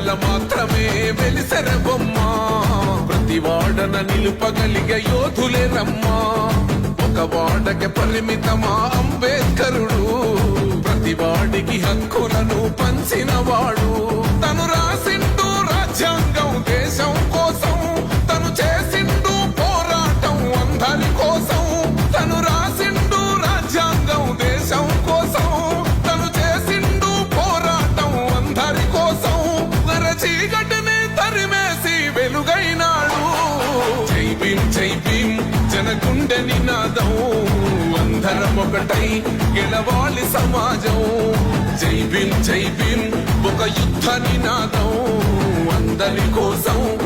ఎడల మాత్రమే వెలిసెర బొమ్మ ప్రతి వాడన నిలుపగలిగే యోధులే రమ్మా. ఒక వాడకి పరిమితమా అంబేద్కరుడు. ప్రతి వాడికి హక్కులను పంచిన చీకటిని తరిమేసి వెలుగైనాడు. జై భీం జై భీం నినాదం. అందరం ఒకటై గెలవాలి సమాజం. జై భీం జై భీం ఒక యుద్ధ నినాదం. అందరి కోసం